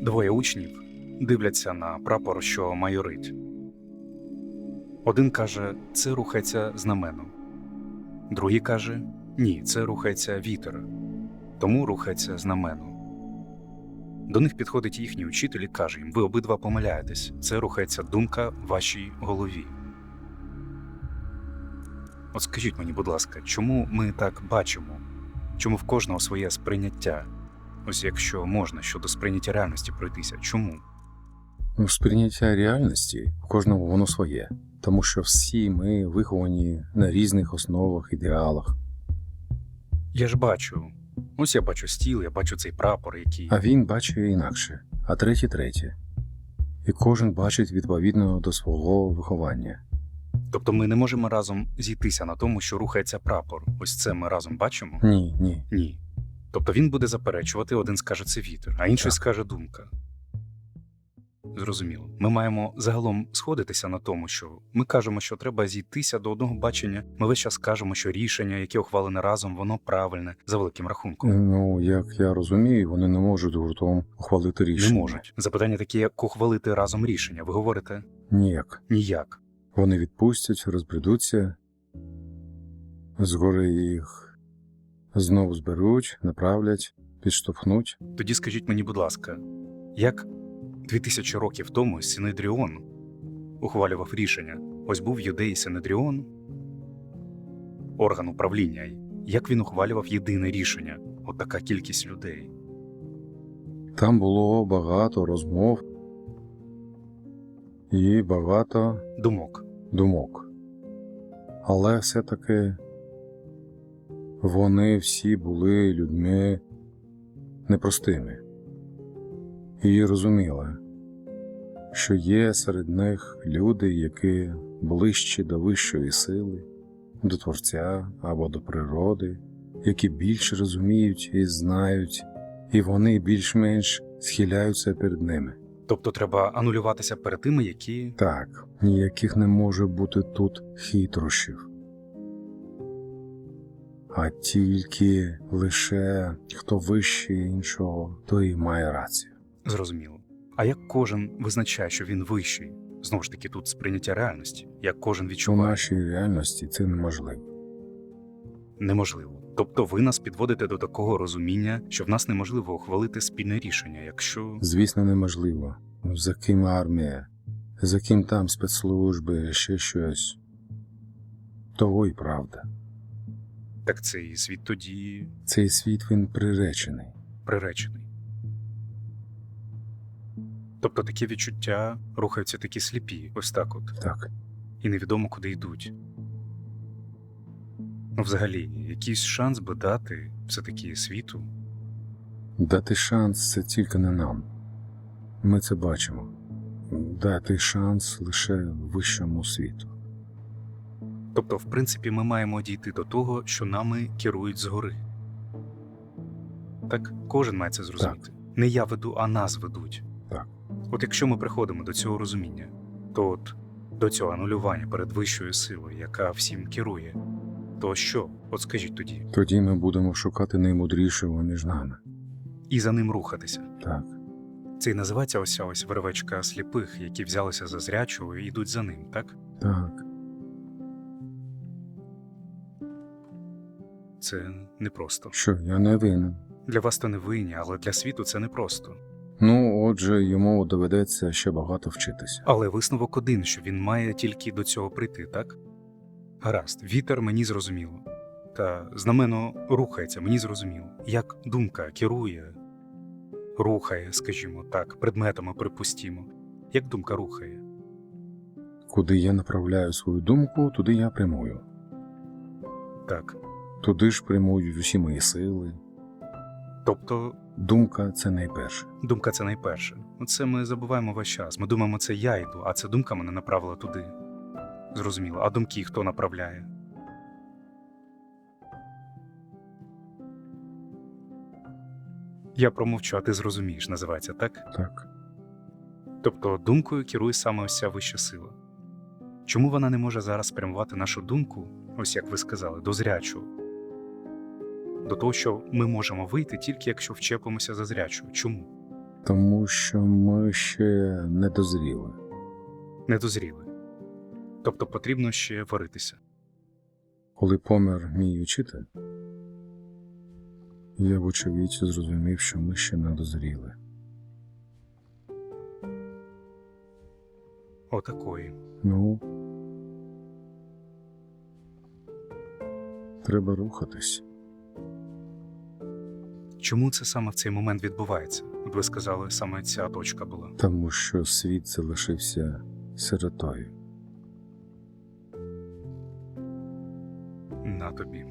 Двоє учнів дивляться на прапор, що майорить. Один каже, це рухається знаменом. Другий каже, ні, це рухається вітер, тому рухається знаменом. До них підходить їхній учитель і каже їм: ви обидва помиляєтесь, це рухається думка в вашій голові. От скажіть мені, будь ласка, чому ми так бачимо? Чому в кожного своє сприйняття? Ось якщо можна щодо сприйняття реальності пройтися, чому? Ну, Сприйняття реальності в кожному воно своє, тому що всі ми виховані на різних основах, ідеалах, Я ж бачу. Ось я бачу стіл, я бачу цей прапор, який. а він бачить інакше, а третій третє. І кожен бачить відповідно до свого виховання. Тобто ми не можемо разом зійтися на тому, що рухається прапор. Ось це ми разом бачимо? Ні, ні. Ні. Тобто він буде заперечувати, один скаже це вітер, а інший Так. скаже думка. Зрозуміло. Ми маємо загалом сходитися на тому, що ми кажемо, що треба зійтися до одного бачення. Ми весь час кажемо, що рішення, яке ухвалене разом, воно правильне за великим рахунком. Ну, як я розумію, вони не можуть гуртом ухвалити рішення. Не можуть. Запитання таке, як ухвалити разом рішення. Ви говорите Ніяк. ніяк. Вони відпустять, розбредуться, згори їх знову зберуть, направлять, підштовхнуть. Тоді скажіть мені, будь ласка, як 2000 років тому Синедріон ухвалював рішення? Ось був юдей Синедріон, орган управління. Як він ухвалював єдине рішення? От така кількість людей. Там було багато розмов і багато Думок. думок. Але все-таки вони всі були людьми непростими і розуміли, що є серед них люди, які ближчі до вищої сили, до Творця або до природи, які більш розуміють і знають, і вони більш-менш схиляються перед ними. Тобто треба анулюватися перед тими, які. Так, ніяких не може бути тут хитрощів. А тільки лише хто вище іншого, той і має рацію. Зрозуміло. А як кожен визначає, що він вищий? Знову ж таки, тут сприйняття реальності, як кожен У нашій реальності це неможливо. Неможливо. Тобто ви нас підводите до такого розуміння, що в нас неможливо ухвалити спільне рішення, якщо Звісно, неможливо. За ким армія, за ким там спецслужби, ще щось. Того й правда. Так цей світ тоді Цей світ він приречений. приречений. Тобто такі відчуття рухаються такі сліпі, ось так от, Так, і невідомо куди йдуть. Ну, взагалі, якийсь шанс би дати все-таки світу. дати шанс це тільки не нам. Ми це бачимо. Дати шанс лише вищому світу. Тобто, в принципі, ми маємо дійти до того, що нами керують згори. Так, кожен має це зрозуміти. Не я веду, а нас ведуть. Так. От якщо ми приходимо до цього розуміння, то от до цього анулювання перед вищою силою, яка всім керує, то що? От скажіть тоді, Тоді ми будемо шукати наймудрішого між нами. і за ним рухатися. Так, Це і називається ось ось вервечка сліпих, які взялися за зрячого і йдуть за ним, так? так. Це непросто. Що, я не винен. Для вас то не винні, але для світу це непросто. Ну, отже, йому доведеться ще багато вчитися. Але висновок один, що він має тільки до цього прийти, так? Гаразд, вітер мені зрозуміло. Та знамено рухається, мені зрозуміло. Як думка керує, рухає, скажімо так, предметами припустімо. Як думка рухає? Куди я направляю свою думку, туди я прямую. Так. Туди ж прямують усі мої сили. Тобто, Думка це найперше. думка це найперше. Це ми забуваємо весь час. Ми думаємо, це я йду, а це думка мене направила туди. Зрозуміло. А думки хто направляє? Я промовчу, а ти зрозумієш, називається так? Так. Тобто думкою керує саме ось ця вища сила. Чому вона не може зараз спрямувати нашу думку, ось як ви сказали, до зрячого? До того, що ми можемо вийти тільки якщо вчепимося за зрячого. Чому? Тому що ми ще не дозріли. Не дозріли. Тобто потрібно ще варитися. Коли помер мій учитель, я вочевидь зрозумів, що ми ще не дозріли. Отакої. Ну, треба рухатись. Чому це саме в цей момент відбувається? От ви сказали, саме ця точка була. тому що світ залишився сиротою. На тобі.